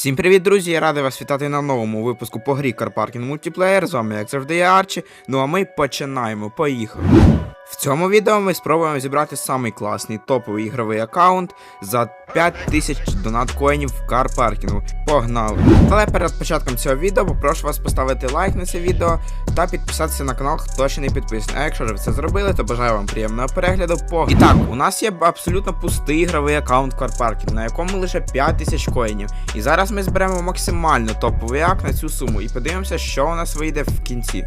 Всім привіт, друзі! Я радий вас вітати на новому випуску по грі Карпаркін Мультиплеєр. З вами, як завжди, я Арчі. Ну а ми починаємо. Поїхали. В цьому відео ми спробуємо зібрати самий класний топовий ігровий аккаунт за 5000 донат коїнів в Car Parking. Погнали! Але перед початком цього відео попрошу вас поставити лайк на це відео та підписатися на канал, хто ще не підписаний. А якщо вже це зробили, то бажаю вам приємного перегляду. По... І так, у нас є абсолютно пустий ігровий аккаунт Parking, на якому лише 5000 коїнів. І зараз ми зберемо максимально топовий ак на цю суму і подивимося, що у нас вийде в кінці.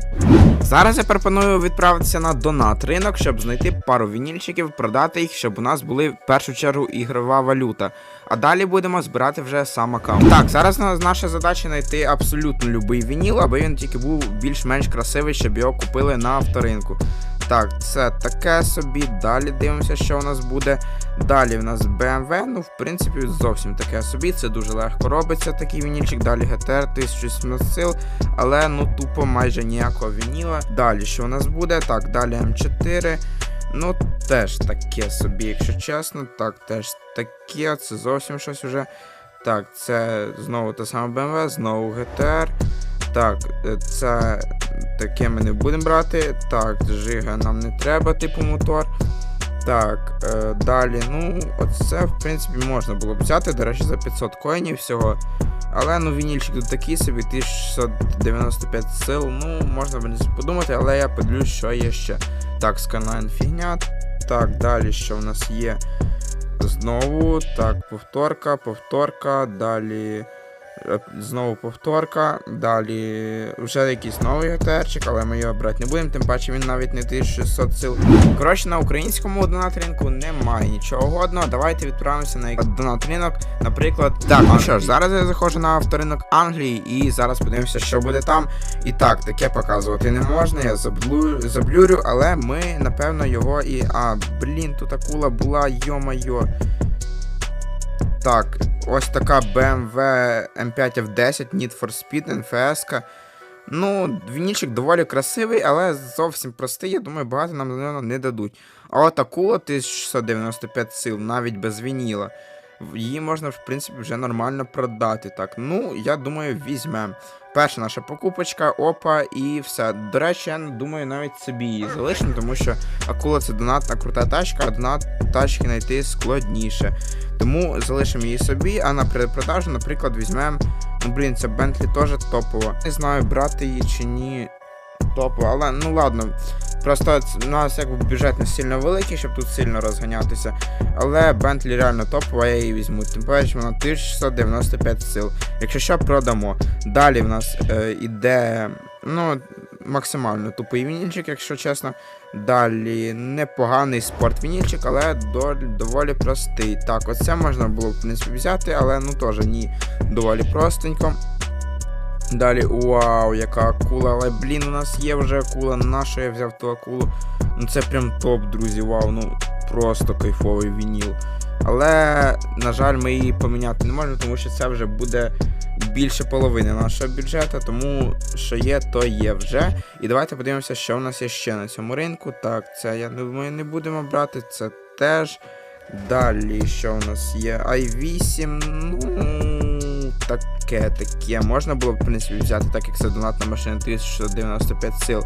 Зараз я пропоную відправитися на донат ринок, щоб знайти пару вінільчиків, продати їх, щоб у нас були в першу чергу ігрова валюта. А далі будемо збирати вже сам аккаунт. Так, зараз на- наша задача знайти абсолютно любий вініл, аби він тільки був більш-менш красивий, щоб його купили на авторинку. Так, це таке собі. Далі дивимося, що у нас буде. Далі в нас BMW, ну, в принципі, зовсім таке собі. Це дуже легко робиться, такий вінільчик. Далі GTR 1700 сил, але ну тупо майже ніякого вініла. Далі що у нас буде? Так, далі М4. Ну, теж таке собі, якщо чесно. Так, теж таке, це зовсім щось уже. Так, це знову те саме BMW, знову GTR. Так, е, це таке ми не будемо брати. Так, Жига нам не треба, типу мотор. Так, е, далі, ну, оце, в принципі, можна було б взяти, до речі, за 500 коїнів всього. Але ну вінільчик тут такий собі, 1695 сил. Ну, можна б не подумати, але я подивлюсь, що є ще. Так, Skyline фігня. Так, далі що в нас є? Знову. Так, повторка, повторка, далі. Е, Знову повторка, далі вже якийсь новий ГТРчик, але ми його брати не будемо, тим паче він навіть не 1600 сил. Коротше, на українському донат ринку немає нічого годного. Давайте відправимося на якийсь донат наприклад. Так, ну що ж, зараз я заходжу на авторинок Англії і зараз подивимося, що буде там. І так, таке показувати не можна, я заблю... заблюрю, але ми, напевно, його і. А, блін, тут акула була, йо-майо. Так, ось така BMW M5 F10 Need for Speed NFS. Ну, вінічик доволі красивий, але зовсім простий. Я думаю, багато нам за нього не дадуть. А от акула 1695 сил, навіть без вініла. Її можна, в принципі, вже нормально продати. Так, ну, я думаю, візьмемо. Перша наша покупочка, опа, і все. До речі, я думаю, навіть собі її залишимо, тому що акула це донатна крута тачка, а донат тачки знайти складніше. Тому залишимо її собі, а на перепродажу, наприклад, візьмемо. Ну, блін, це Бентлі теж топова. Не знаю, брати її чи ні. Топово, але ну ладно. Просто у нас якби бюджет не сильно великий, щоб тут сильно розганятися. Але Бентлі реально топова, я її візьму. Тим паче вона 1695 сил. Якщо що, продамо. Далі в нас е, іде. Ну, максимально тупий вінільчик, якщо чесно. Далі непоганий спорт вінільчик, але доволі, доволі простий. Так, оце можна було в принципі взяти, але ну теж ні, доволі простенько. Далі, вау, яка акула, але блін, у нас є вже акула, на що я взяв ту акулу. Ну це прям топ, друзі, вау, ну просто кайфовий вініл. Але, на жаль, ми її поміняти не можемо, тому що це вже буде більше половини нашого бюджету, тому що є, то є вже. І давайте подивимося, що в нас є ще на цьому ринку. Так, це я думаю, не будемо брати, це теж. Далі, що у нас є? i8, ну таке, таке. Можна було б, в принципі, взяти, так як це донатна машина 395 сил.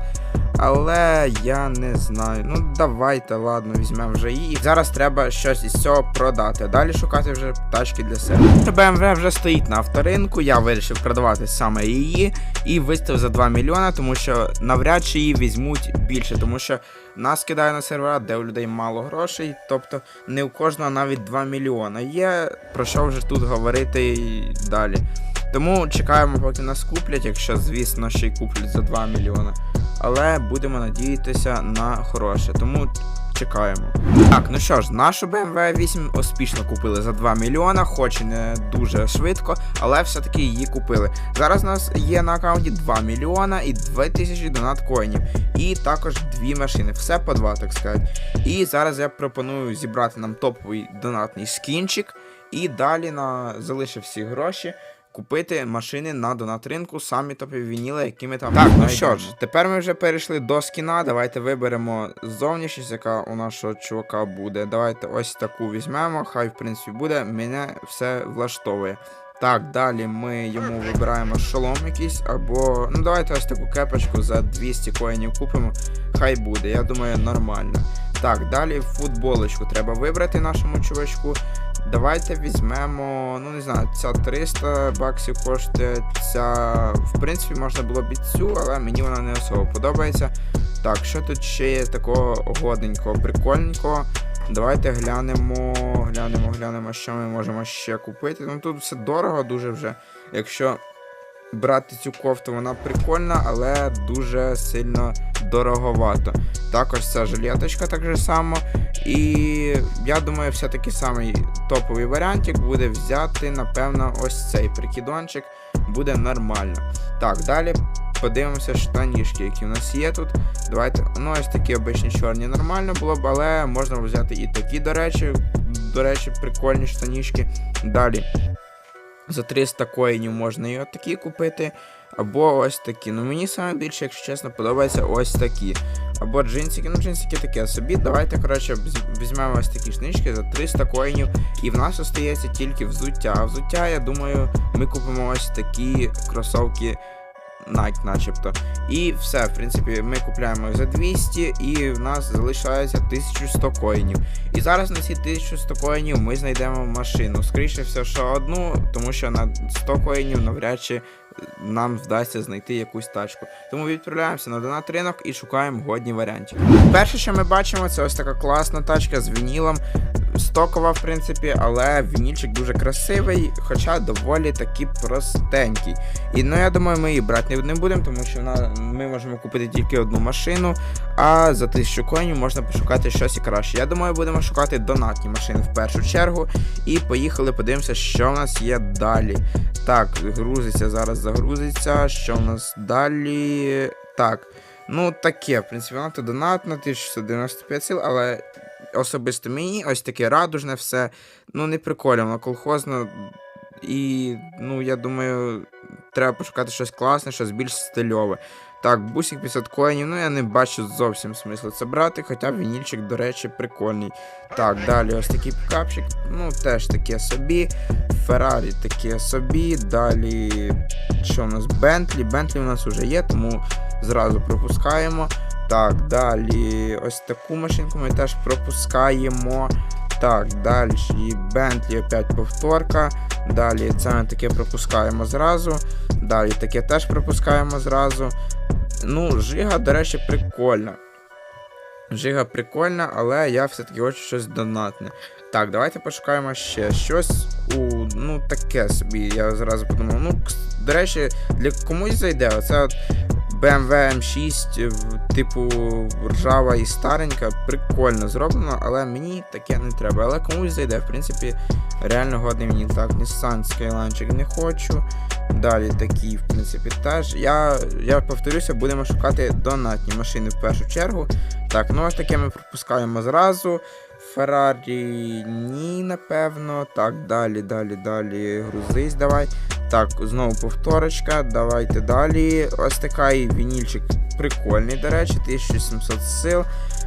Але я не знаю. Ну, давайте, ладно, візьмемо вже її. Зараз треба щось із цього продати. Далі шукати вже тачки для себе. BMW вже стоїть на авторинку. Я вирішив продавати саме її і виставив за 2 мільйона, тому що навряд чи її візьмуть більше, тому що нас кидає на сервера, де у людей мало грошей, тобто не у кожного навіть 2 мільйона. Є про що вже тут говорити далі. Тому чекаємо, поки нас куплять, якщо, звісно, ще й куплять за 2 мільйона. Але будемо надіятися на хороше, тому чекаємо. Так, ну що ж, нашу BMW 8 успішно купили за 2 мільйона, хоч і не дуже швидко, але все-таки її купили. Зараз у нас є на аккаунті 2 мільйона і 2000 донат коїнів. І також дві машини, все по два, так сказати. І зараз я пропоную зібрати нам топовий донатний скінчик. І далі на залишив всі гроші купити машини на донат ринку, самі топові вініли, які ми там. Так, ну що ж, тепер ми вже перейшли до скіна. Давайте виберемо зовнішність, яка у нашого чувака буде. Давайте ось таку візьмемо. Хай, в принципі, буде. Мене все влаштовує. Так, далі ми йому вибираємо шолом якийсь, або. Ну давайте ось таку кепочку за 200 коїнів купимо. Хай буде, я думаю, нормально. Так, далі футболочку треба вибрати нашому чувачку. Давайте візьмемо, ну не знаю, ця 300 баксів коштує. Ця, в принципі, можна було б і цю, але мені вона не особо подобається. Так, що тут ще є такого годненького, прикольненького? Давайте глянемо, глянемо, глянемо, що ми можемо ще купити. Ну тут все дорого дуже вже. Якщо брати цю кофту, вона прикольна, але дуже сильно дороговато. Також ця жилеточка так же само. І я думаю, все-таки самий топовий варіантик буде взяти, напевно, ось цей прикидончик. Буде нормально. Так, далі подивимося штанішки, які у нас є тут. Давайте, ну ось такі обичні чорні нормально було б, але можна взяти і такі, до речі, до речі, прикольні штанішки. Далі. За 300 коїнів можна і от такі купити. Або ось такі. Ну мені саме більше, якщо чесно, подобається ось такі. Або джинсики, ну джинсики таке собі. Давайте, коротше, візьмемо ось такі штанішки за 300 коїнів. І в нас остається тільки взуття. А взуття, я думаю, ми купимо ось такі кросовки Nike, начебто. І все, в принципі, ми купляємо їх за 200, і в нас залишається 1100 коїнів. І зараз на ці 1100 коїнів ми знайдемо машину. Скоріше все, що одну, тому що на 100 коїнів навряд чи нам вдасться знайти якусь тачку. Тому відправляємося на донат ринок і шукаємо годні варіантів. Перше, що ми бачимо, це ось така класна тачка з вінілом. Стокова, в принципі, але вінільчик дуже красивий, хоча доволі таки простенький. І ну я думаю, ми її брати не, будемо, тому що вона, ми можемо купити тільки одну машину, а за 1000 коїнів можна пошукати щось і краще. Я думаю, будемо шукати донатні машини в першу чергу. І поїхали, подивимося, що в нас є далі. Так, грузиться, зараз загрузиться. Що в нас далі? Так. Ну, таке, в принципі, вона то донатна, 1695 сил, але особисто мені ось таке радужне все. Ну, не прикольно, колхозно. І, ну, я думаю, треба пошукати щось класне, щось більш стильове. Так, бусик 500 коїнів, ну я не бачу зовсім смислу це брати, хоча вінільчик, до речі, прикольний. Так, далі ось такий пікапчик, ну теж таке собі. Феррарі таке собі. Далі, що у нас? Бентлі. Бентлі у нас вже є, тому зразу пропускаємо. Так, далі ось таку машинку ми теж пропускаємо. Так, далі Бентлі опять повторка. Далі це ми таке пропускаємо зразу. Далі таке теж пропускаємо зразу. Ну, Жига, до речі, прикольна. Жига прикольна, але я все-таки хочу щось донатне. Так, давайте пошукаємо ще щось у ну таке собі. Я зразу подумав. Ну, до речі, для комусь зайде. Оце от BMW M6, типу ржава і старенька, прикольно зроблено, але мені таке не треба. Але комусь зайде, в принципі, реально годний мені. Так, Nissan Skyline не хочу. Далі такі, в принципі, теж. Я, я повторюся, будемо шукати донатні машини в першу чергу. Так, ну ось таке ми пропускаємо зразу. Феррарі ні, напевно. Так, далі, далі, далі. Грузись, давай. Так, знову повторочка. Давайте далі. Ось такий вінільчик прикольний, до речі, 1700 сил.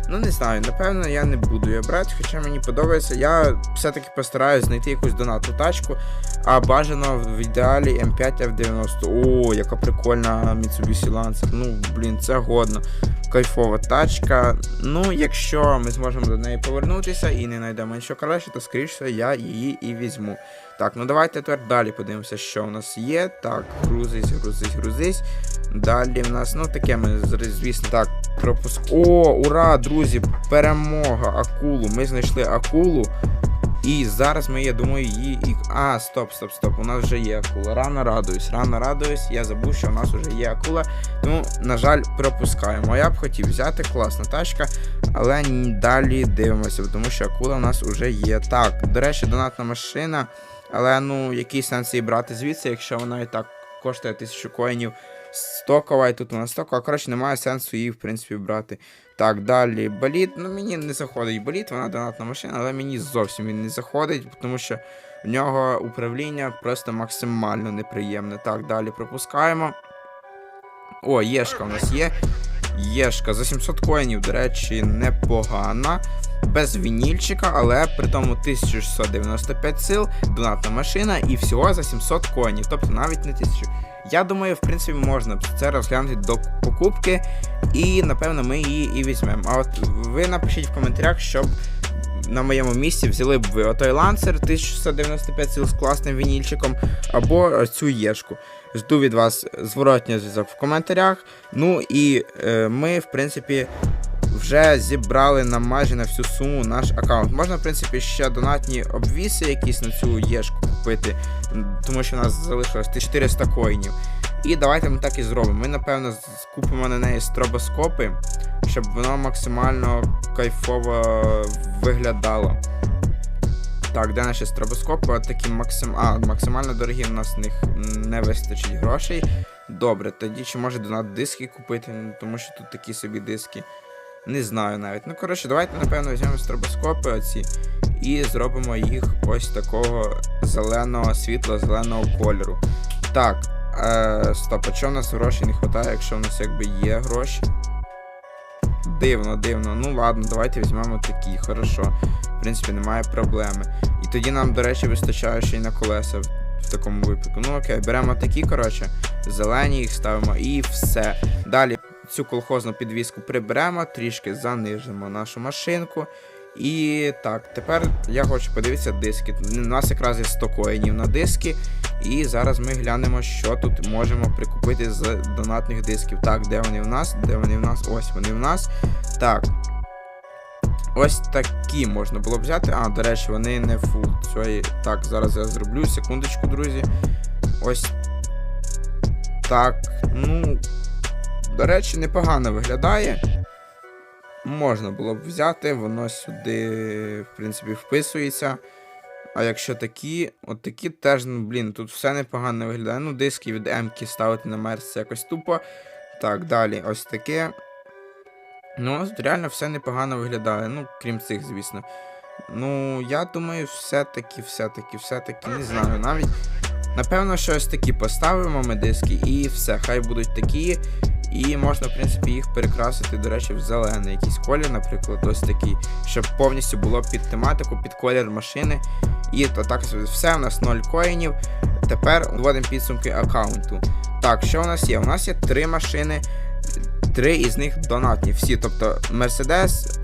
Ну, не знаю, напевно, я не буду його брати, хоча мені подобається. Я все-таки постараюсь знайти якусь донатну тачку, а бажано в ідеалі М5 F90. О, яка прикольна Mitsubishi Lancer. Ну, блін, це годно. Кайфова тачка. Ну, якщо ми зможемо до неї повернутися і не знайдемо нічого краще, то скоріше я її і візьму. Так, ну давайте тепер далі подивимося, що в нас є. Так, грузись, грузись, грузись. Далі в нас, ну таке ми звісно, так, пропуск. О, ура, друзі! Перемога! Акулу. Ми знайшли акулу. І зараз ми, я думаю, її. А, стоп, стоп, стоп. У нас вже є акула. Рано радуюсь, рано радуюсь. Я забув, що у нас вже є акула. Тому, на жаль, пропускаємо. Я б хотів взяти класна тачка, але далі дивимося, тому що акула у нас вже є. Так, до речі, донатна машина. Але ну, який сенс її брати звідси, якщо вона і так коштує 1000 коїнів стокова, і тут вона стокова. Коротше, немає сенсу її, в принципі, брати. Так, далі боліт. Ну, мені не заходить боліт, вона донатна машина, але мені зовсім він не заходить, тому що в нього управління просто максимально неприємне. Так, далі пропускаємо. О, єшка у нас є. Єшка за 700 коїнів, до речі, непогана. Без вінільчика, але при тому 1695 сил, донатна машина і всього за 700 коїнів, тобто навіть не 1000. Я думаю, в принципі, можна б це розглянути до покупки, і напевно ми її і візьмемо. А от ви напишіть в коментарях, щоб на моєму місці взяли б ви отой лансер 1695 сил з класним вінільчиком, або цю єшку. Жду від вас зворотній зв'язок в коментарях. Ну і е, ми, в принципі, вже зібрали на майже на всю суму наш аккаунт. Можна, в принципі, ще донатні обвіси якісь на цю єшку купити, тому що у нас залишилось 400 коїнів. І давайте ми так і зробимо. Ми, напевно, купимо на неї стробоскопи, щоб воно максимально кайфово виглядало. Так, де наші стробоскопи? Такі максим... а, максимально дорогі, у нас в них не вистачить грошей. Добре, тоді чи може донат диски купити, тому що тут такі собі диски. Не знаю навіть. Ну, коротше, давайте, напевно, візьмемо стробоскопи оці і зробимо їх ось такого зеленого, світло-зеленого кольору. Так, е, стоп, а чого в нас грошей не вистачає, якщо в нас якби є гроші? Дивно, дивно. Ну ладно, давайте візьмемо такі, хорошо. В принципі, немає проблеми. І тоді нам, до речі, вистачає ще й на колеса в, в такому випадку. Ну окей, беремо такі, коротше, зелені їх ставимо і все. Далі цю колхозну підвіску приберемо, трішки занижимо нашу машинку. І так, тепер я хочу подивитися диски. У нас якраз є 100 коїнів на диски. І зараз ми глянемо, що тут можемо прикупити з донатних дисків. Так, де вони в нас? Де вони в нас? Ось вони в нас. Так. Ось такі можна було б взяти. А, до речі, вони не фул. цієї. Так, зараз я зроблю. Секундочку, друзі. Ось. Так. Ну. До речі, непогано виглядає. Можна було б взяти, воно сюди, в принципі, вписується. А якщо такі, от такі теж, ну блін, тут все непогано виглядає. Ну, диски від М-ки ставити на мерс якось тупо. Так, далі, ось таке. Ну, реально все непогано виглядає. Ну, крім цих, звісно. Ну, я думаю, все-таки, все-таки, все-таки, не знаю, навіть. Напевно, що ось такі поставимо ми диски, і все, хай будуть такі. І можна, в принципі, їх перекрасити, до речі, в зелений якийсь колір, наприклад, ось такий, щоб повністю було під тематику, під колір машини. І то так все, у нас 0 коїнів. Тепер вводимо підсумки аккаунту. Так, що у нас є? У нас є три машини, три із них донатні. Всі, тобто Mercedes,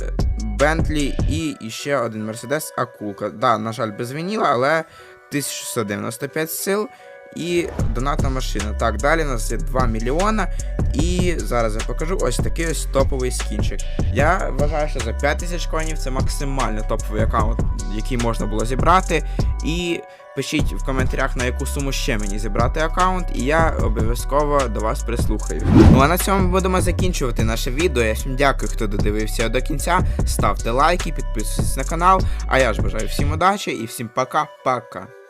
Bentley і ще один Mercedes Акулка. Да, на жаль, без вініла, але 1695 сил і донатна машина. Так, далі у нас є 2 мільйона. І зараз я покажу ось такий ось топовий скінчик. Я вважаю, що за 5000 коїнів це максимально топовий аккаунт, який можна було зібрати. І пишіть в коментарях, на яку суму ще мені зібрати аккаунт, і я обов'язково до вас прислухаю. Ну а на цьому будемо закінчувати наше відео. Я всім дякую, хто додивився до кінця. Ставте лайки, підписуйтесь на канал. А я ж бажаю всім удачі і всім пока-пока.